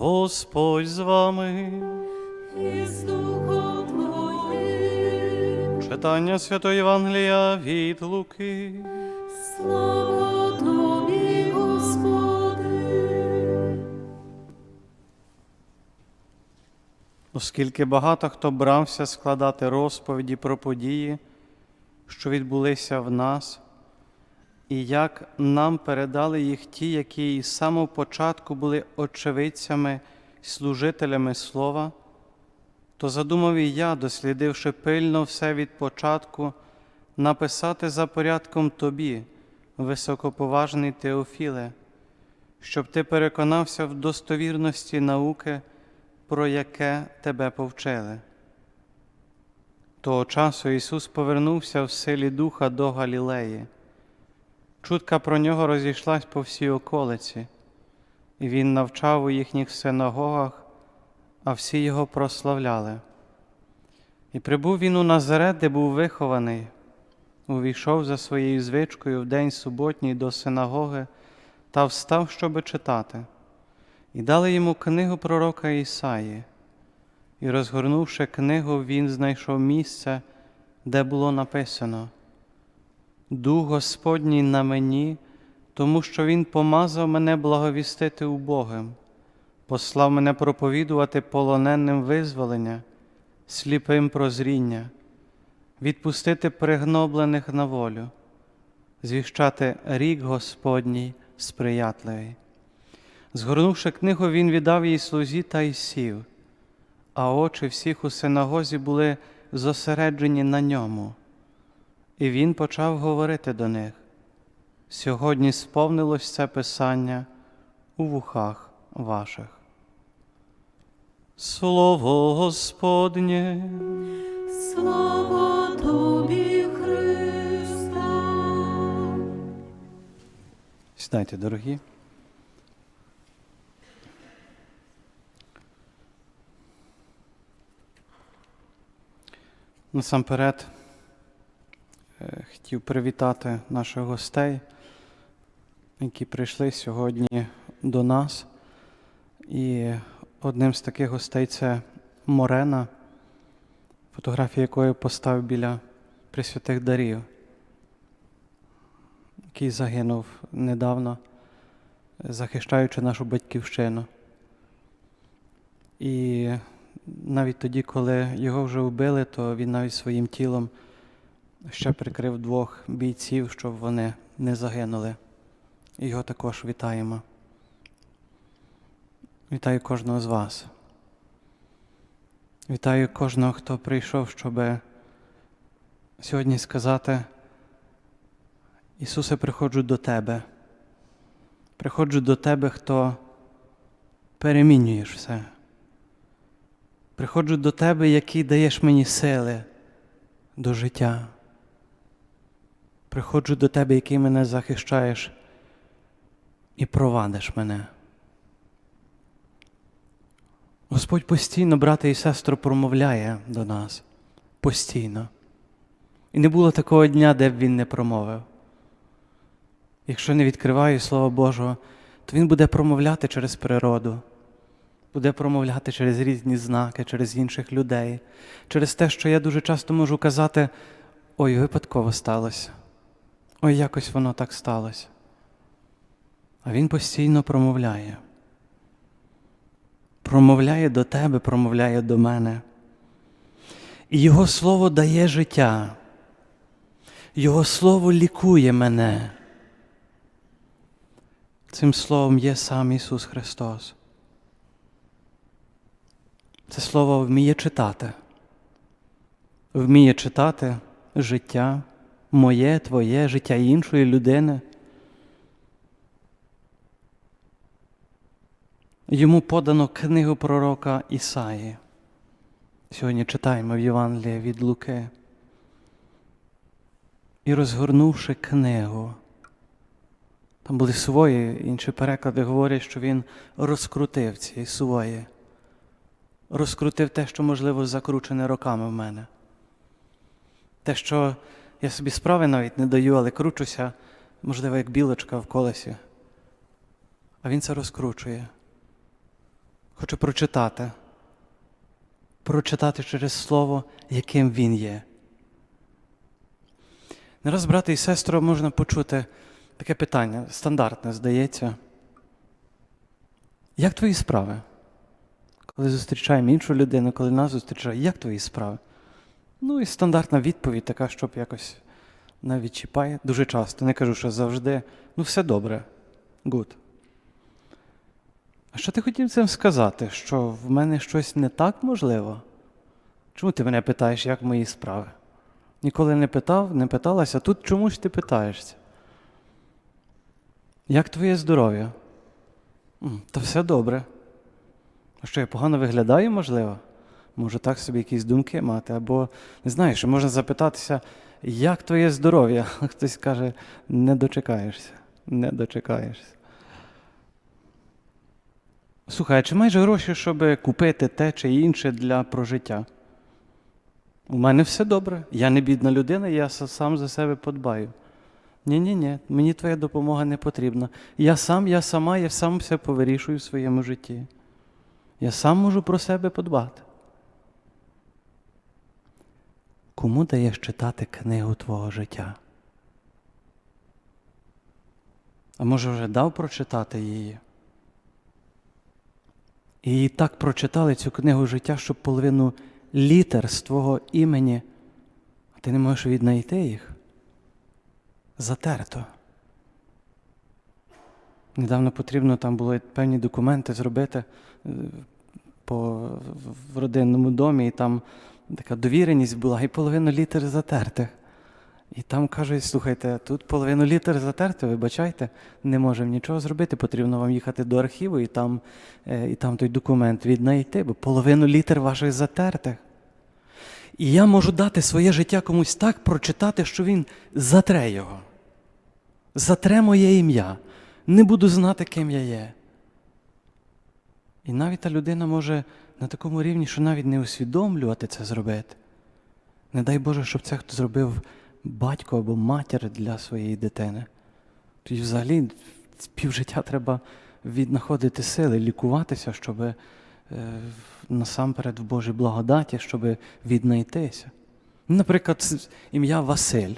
Господь з вами. і з Духом Твоїм. Читання Святої Євангелія від Луки. Слава Тобі, Господи. Оскільки багато хто брався складати розповіді про події, що відбулися в нас, і як нам передали їх ті, які із самого початку були очевидцями служителями Слова, то задумав і я, дослідивши пильно все від початку, написати за порядком тобі, високоповажний Теофіле, щоб ти переконався в достовірності науки, про яке тебе повчили. Того часу Ісус повернувся в силі Духа до Галілеї. Чутка про нього розійшлась по всій околиці, і Він навчав у їхніх синагогах, а всі його прославляли. І прибув він у Назарет, де був вихований, увійшов за своєю звичкою в день суботній до синагоги та встав, щоби читати. І дали йому книгу пророка Ісаї. І, розгорнувши книгу, він знайшов місце, де було написано: Дух Господній на мені, тому що Він помазав мене благовістити убогим, послав мене проповідувати полоненним визволення, сліпим прозріння, відпустити пригноблених на волю, звіщати рік Господній сприятливий. Згорнувши книгу, він віддав їй слузі та й сів, а очі всіх у синагозі були зосереджені на ньому. І він почав говорити до них. Сьогодні сповнилось це писання у вухах ваших. Слово Господнє. Слава Тобі, Христе. Сідайте, дорогі. Насамперед хотів привітати наших гостей, які прийшли сьогодні до нас. І одним з таких гостей це Морена, фотографію якої поставив біля Пресвятих дарів який загинув недавно, захищаючи нашу батьківщину. І навіть тоді, коли його вже вбили, то він навіть своїм тілом ще прикрив двох бійців, щоб вони не загинули. Його також вітаємо. Вітаю кожного з вас. Вітаю кожного, хто прийшов, щоб сьогодні сказати. Ісусе, приходжу до Тебе. Приходжу до Тебе, хто перемінюєш все. Приходжу до Тебе, який даєш мені сили до життя. Приходжу до Тебе, який мене захищаєш і провадиш мене. Господь постійно, брате і сестро, промовляє до нас. Постійно. І не було такого дня, де б він не промовив. Якщо не відкриваю Слова Божого, то Він буде промовляти через природу, буде промовляти через різні знаки, через інших людей, через те, що я дуже часто можу казати, ой, випадково сталося, ой, якось воно так сталося. А Він постійно промовляє. Промовляє до тебе, промовляє до мене. І Його Слово дає життя. Його Слово лікує мене. Цим словом є сам Ісус Христос. Це Слово вміє читати, вміє читати життя моє, Твоє, життя іншої людини. Йому подано книгу пророка Ісаї. Сьогодні читаємо в Євангелії від Луки. І розгорнувши книгу, там були свої, інші переклади говорять, що він розкрутив ці свої. Розкрутив те, що, можливо, закручене роками в мене. Те, що я собі справи навіть не даю, але кручуся, можливо, як білочка в колесі. А він це розкручує. Хочу прочитати. Прочитати через Слово, яким Він є. Не раз, брати і сестри, можна почути таке питання, стандартне, здається. Як твої справи? Коли зустрічаємо іншу людину, коли нас зустрічають, як твої справи? Ну і стандартна відповідь така, щоб якось навіть чіпає. Дуже часто, не кажу, що завжди. Ну, все добре. Good. А що ти хотів цим сказати? Що в мене щось не так можливо? Чому ти мене питаєш, як мої справи? Ніколи не питав, не питалася, тут чому ж ти питаєшся? Як твоє здоров'я? Та все добре. А що я погано виглядаю, можливо? Можу так собі якісь думки мати, або не знаю, що можна запитатися, як твоє здоров'я? Хтось каже, не дочекаєшся, не дочекаєшся. Слухай, а чи маєш гроші, щоб купити те чи інше для прожиття? У мене все добре. Я не бідна людина, я сам за себе подбаю. Ні-ні, ні, мені твоя допомога не потрібна. Я сам, я сама, я сам все повирішую в своєму житті. Я сам можу про себе подбати. Кому даєш читати книгу твого життя? А може вже дав прочитати її? І так прочитали цю книгу життя, щоб половину літер з твого імені, а ти не можеш віднайти їх. Затерто. Недавно потрібно там було певні документи зробити е, по, в родинному домі, і там така довіреність була, і половину літер затертих. І там кажуть, слухайте, тут половину літер затерти, вибачайте, не можемо нічого зробити, потрібно вам їхати до архіву і там, е, і там той документ віднайти, бо половину літер ваших затертих. І я можу дати своє життя комусь так прочитати, що він затре його. Затре моє ім'я. Не буду знати, ким я є. І навіть та людина може на такому рівні, що навіть не усвідомлювати це зробити. Не дай Боже, щоб це хто зробив батько або матір для своєї дитини. Тоді взагалі півжиття треба віднаходити сили, лікуватися, щоб е, насамперед в Божій благодаті, щоб віднайтися. Наприклад, ім'я Василь.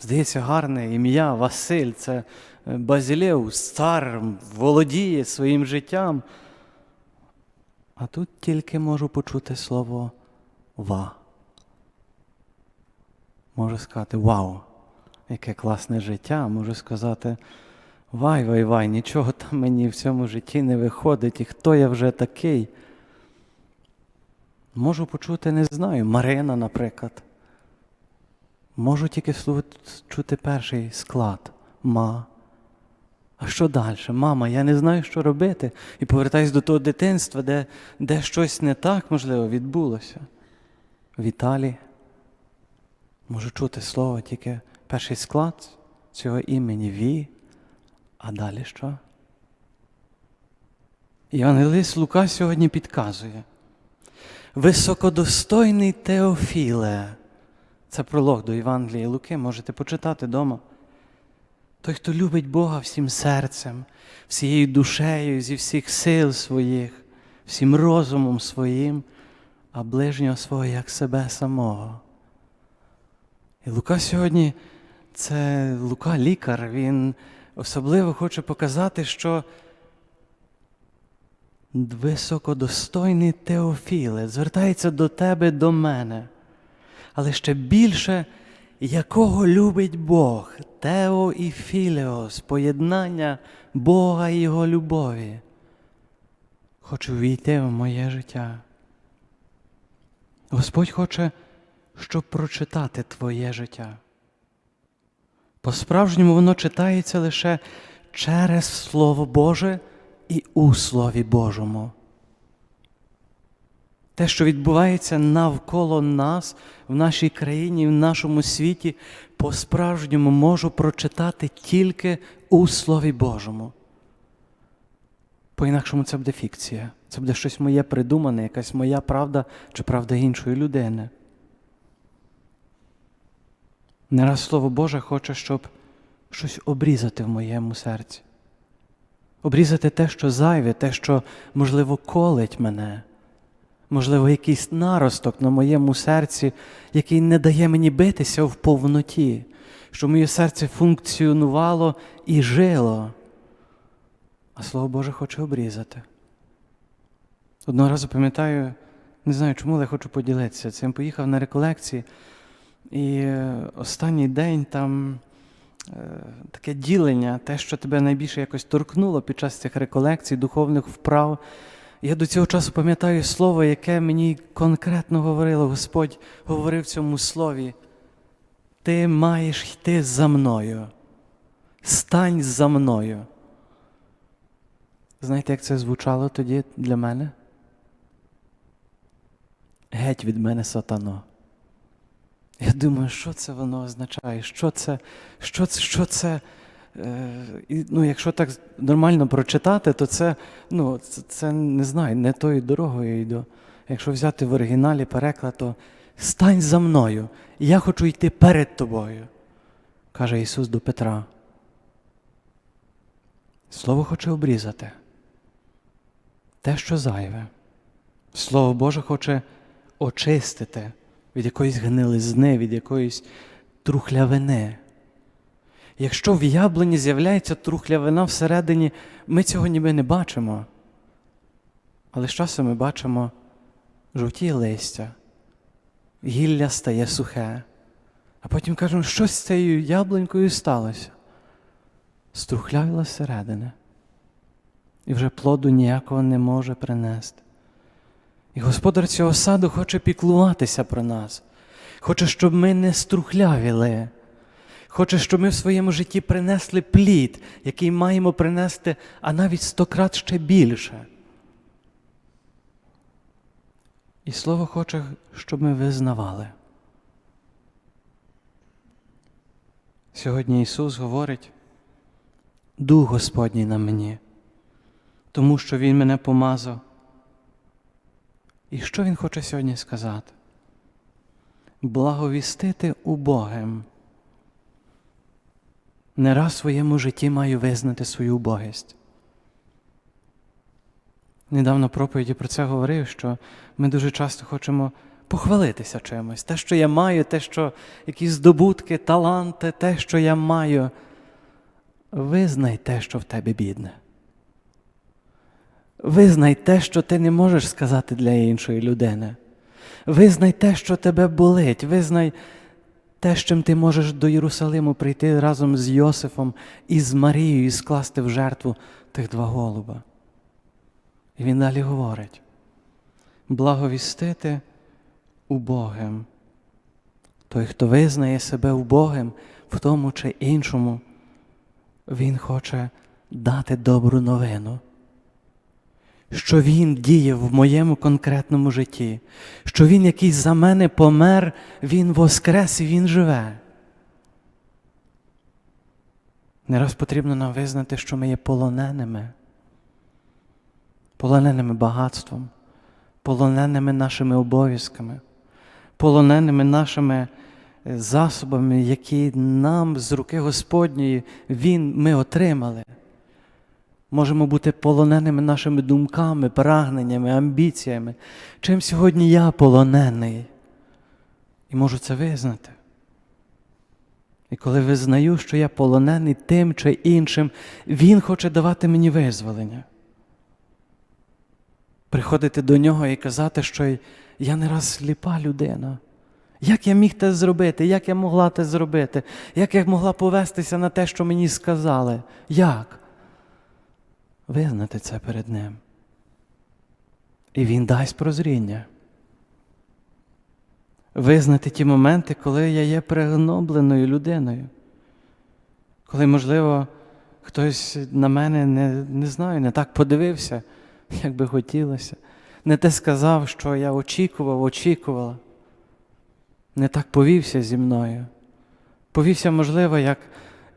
Здається, гарне ім'я Василь це е, Базілеус, цар, володіє своїм життям. А тут тільки можу почути слово ва. Можу сказати вау, яке класне життя. Можу сказати вай, вай, вай, нічого там мені в цьому житті не виходить, і хто я вже такий. Можу почути, не знаю, Марина, наприклад. Можу тільки чути перший склад ма. А що далі? Мама, я не знаю, що робити. І повертаюсь до того дитинства, де, де щось не так, можливо, відбулося. Віталій. Можу чути слово тільки перший склад цього імені Ві, а далі що? Євангелист Лука сьогодні підказує. Високодостойний Теофіле. Це пролог до Євангелії Луки, можете почитати вдома. Той, хто любить Бога всім серцем, всією душею, зі всіх сил своїх, всім розумом своїм, а ближнього свого як себе самого. І Лука сьогодні, це Лука лікар, він особливо хоче показати, що високодостойний Теофіле звертається до тебе, до мене, але ще більше, якого любить Бог, Тео і Філеос, поєднання Бога і Його любові. Хочу війти в моє життя. Господь хоче, щоб прочитати твоє життя. По-справжньому воно читається лише через Слово Боже і у Слові Божому. Те, що відбувається навколо нас, в нашій країні, в нашому світі, по-справжньому можу прочитати тільки у Слові Божому. По-інакшому це буде фікція. Це буде щось моє придумане, якась моя правда чи правда іншої людини. Не раз Слово Боже хоче, щоб щось обрізати в моєму серці. обрізати те, що зайве, те, що, можливо, колить мене, можливо, якийсь наросток на моєму серці, який не дає мені битися в повноті, щоб моє серце функціонувало і жило. А Слово Боже хоче обрізати. Одного разу пам'ятаю, не знаю чому, але хочу поділитися цим. Поїхав на реколекції, і е, останній день там е, таке ділення, те, що тебе найбільше якось торкнуло під час цих реколекцій, духовних вправ. Я до цього часу пам'ятаю слово, яке мені конкретно говорило, Господь говорив в цьому слові. Ти маєш йти за мною. Стань за мною. Знаєте, як це звучало тоді для мене? Геть від мене сатано. Я думаю, що це воно означає? Що це? Що це? Що це? Е, і, ну, якщо так нормально прочитати, то це, ну, це, це не знаю, не тою дорогою йду. Якщо взяти в оригіналі переклад, то стань за мною, я хочу йти перед тобою, каже Ісус до Петра. Слово хоче обрізати. Те, що зайве. Слово Боже хоче очистити від якоїсь гнилизни, від якоїсь трухлявини. Якщо в яблуні з'являється трухлявина всередині, ми цього ніби не бачимо. Але з часом ми бачимо жовтіє листя, гілля стає сухе, а потім кажемо, що з цією яблунькою сталося. Струхлявила зсередини. І вже плоду ніякого не може принести. І господар цього саду хоче піклуватися про нас, хоче, щоб ми не струхлявіли, хоче, щоб ми в своєму житті принесли плід, який маємо принести, а навіть стократ ще більше. І Слово хоче, щоб ми визнавали. Сьогодні Ісус говорить, Дух Господній на мені, тому що Він мене помазав. І що Він хоче сьогодні сказати? Благовістити убогим. Не раз в своєму житті маю визнати свою убогість. Недавно проповіді про це говорив, що ми дуже часто хочемо похвалитися чимось. Те, що я маю, те, що якісь здобутки, таланти, те, що я маю. Визнай те, що в тебе бідне. Визнай те, що ти не можеш сказати для іншої людини. Визнай те, що тебе болить. Визнай те, з чим ти можеш до Єрусалиму прийти разом з Йосифом і з Марією і скласти в жертву тих два голуба. І він далі говорить: благовістити убогим. Той, хто визнає себе убогим в тому чи іншому, він хоче дати добру новину що Він діє в моєму конкретному житті, що Він, який за мене помер, Він воскрес і Він живе. Не раз потрібно нам визнати, що ми є полоненими, полоненими багатством, полоненими нашими обов'язками, полоненими нашими засобами, які нам з руки Господньої Він, ми отримали. Можемо бути полоненими нашими думками, прагненнями, амбіціями. Чим сьогодні я полонений? І можу це визнати. І коли визнаю, що я полонений тим чи іншим, Він хоче давати мені визволення. Приходити до нього і казати, що я не раз сліпа людина. Як я міг те зробити? Як я могла те зробити? Як я могла повестися на те, що мені сказали? Як? Визнати це перед Ним. І Він дасть прозріння. Визнати ті моменти, коли я є пригнобленою людиною. Коли, можливо, хтось на мене не, не знаю, не так подивився, як би хотілося. Не те сказав, що я очікував, очікувала. Не так повівся зі мною. Повівся, можливо, як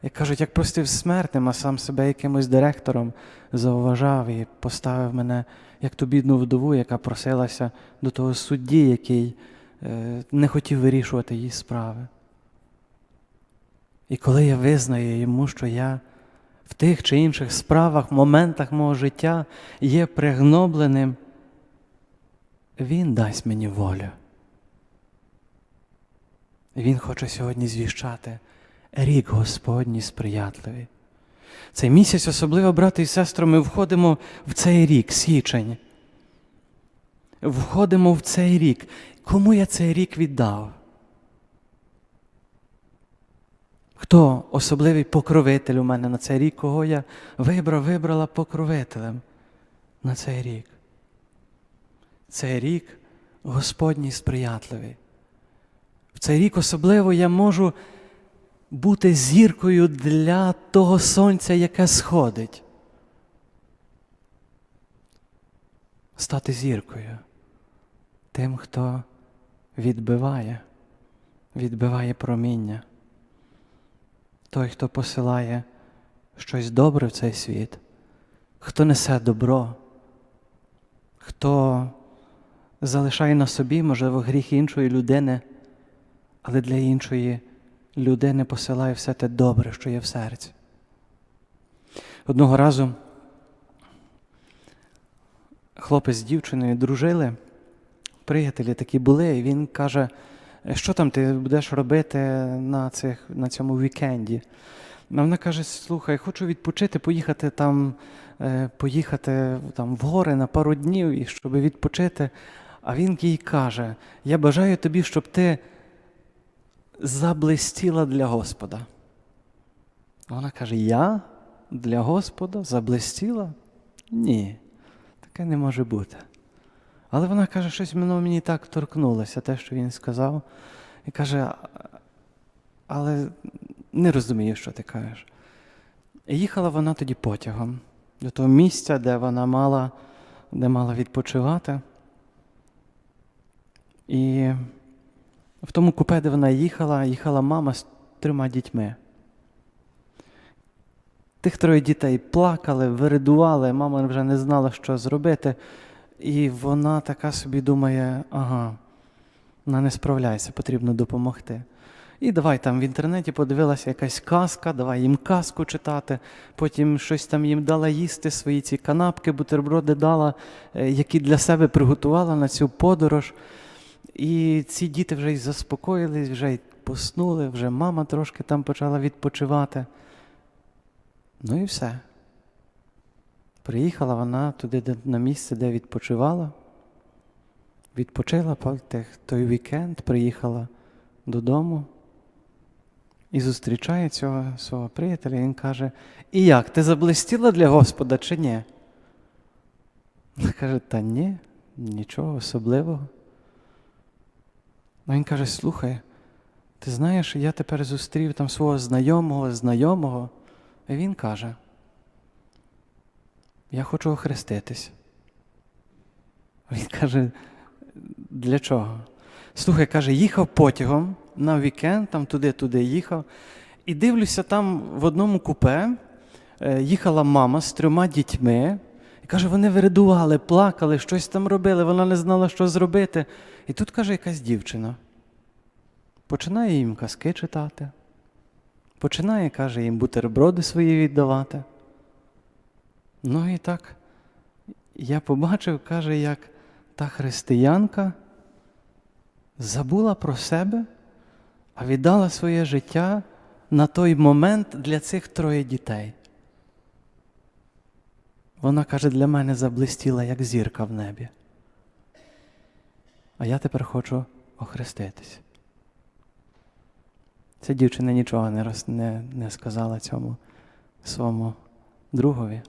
як кажуть, як простив смертним, а сам себе якимось директором зауважав і поставив мене як ту бідну вдову, яка просилася до того судді, який е, не хотів вирішувати її справи. І коли я визнаю йому, що я в тих чи інших справах, моментах мого життя є пригнобленим, Він дасть мені волю. Він хоче сьогодні звіщати рік Господній сприятливий. Цей місяць, особливо, брати і сестри, ми входимо в цей рік, січень. Входимо в цей рік. Кому я цей рік віддав? Хто особливий покровитель у мене на цей рік, кого я вибрав, вибрала покровителем на цей рік? Цей рік Господній сприятливий. В цей рік особливо я можу бути зіркою для того сонця, яке сходить. Стати зіркою тим, хто відбиває, відбиває проміння. Той, хто посилає щось добре в цей світ, хто несе добро, хто залишає на собі, можливо, гріх іншої людини, але для іншої людини посилає все те добре, що є в серці. Одного разу хлопець з дівчиною дружили, приятелі такі були, і він каже, що там ти будеш робити на, цих, на цьому вікенді? А вона каже: слухай, хочу відпочити, поїхати там, е, поїхати там в гори на пару днів, і щоб відпочити. А він їй каже: Я бажаю тобі, щоб ти заблистіла для Господа. Вона каже: Я для Господа заблистіла? Ні, таке не може бути. Але вона каже, щось воно мені так торкнулося, те, що він сказав. І каже, але не розумію, що ти кажеш. І їхала вона тоді потягом до того місця, де вона мала, де мала відпочивати. І в тому купе, де вона їхала, їхала мама з трьома дітьми. Тих троє дітей плакали, виридували, мама вже не знала, що зробити. І вона така собі думає: ага, вона не справляється, потрібно допомогти. І давай там в інтернеті подивилася якась казка, давай їм казку читати, потім щось там їм дала їсти, свої ці канапки, бутерброди дала, е, які для себе приготувала на цю подорож. І ці діти вже й заспокоїлись, вже й поснули, вже мама трошки там почала відпочивати. Ну і все. Приїхала вона туди на місце, де відпочивала. Відпочила той вікенд, приїхала додому і зустрічає цього свого приятеля. Він каже: І як, ти заблистіла для Господа чи ні? Вона каже, та ні, нічого особливого. А він каже: слухай, ти знаєш, я тепер зустрів там свого знайомого, знайомого. І він каже: Я хочу охреститись. Він каже, для чого? Слухай, каже, їхав потягом на вікенд, там туди-туди їхав, і дивлюся, там в одному купе е, їхала мама з трьома дітьми. І каже, вони виридували, плакали, щось там робили, вона не знала, що зробити. І тут каже, якась дівчина. Починає їм казки читати. Починає, каже, їм бутерброди свої віддавати. Ну і так я побачив, каже, як та християнка забула про себе, а віддала своє життя на той момент для цих троє дітей. Вона каже, для мене заблистіла, як зірка в небі. А я тепер хочу охреститись. Ця дівчина нічого не, роз, не, не сказала цьому своєму другові,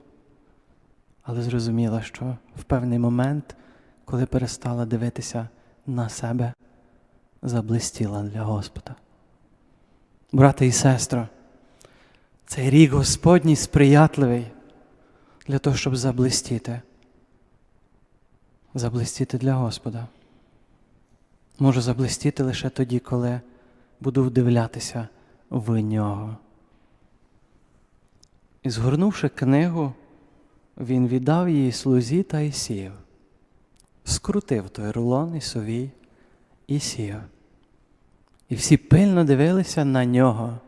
але зрозуміла, що в певний момент, коли перестала дивитися на себе, заблистіла для Господа. Брате і сестро, цей рік Господній сприятливий для того, щоб заблистіти. Заблистіти для Господа. Можу заблистіти лише тоді, коли буду вдивлятися в нього. І згорнувши книгу, він віддав її слузі та й сів, скрутив той рулон і совій і сів. І всі пильно дивилися на нього,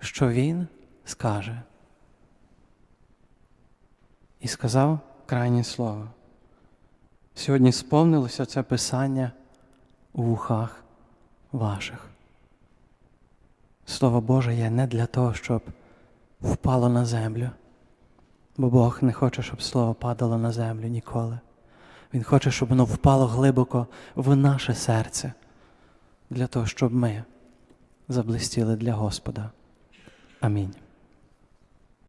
що він скаже. І сказав крайнє слово. Сьогодні сповнилося це писання у вухах ваших. Слово Боже є не для того, щоб впало на землю, бо Бог не хоче, щоб слово падало на землю ніколи. Він хоче, щоб воно впало глибоко в наше серце, для того, щоб ми заблистіли для Господа. Амінь.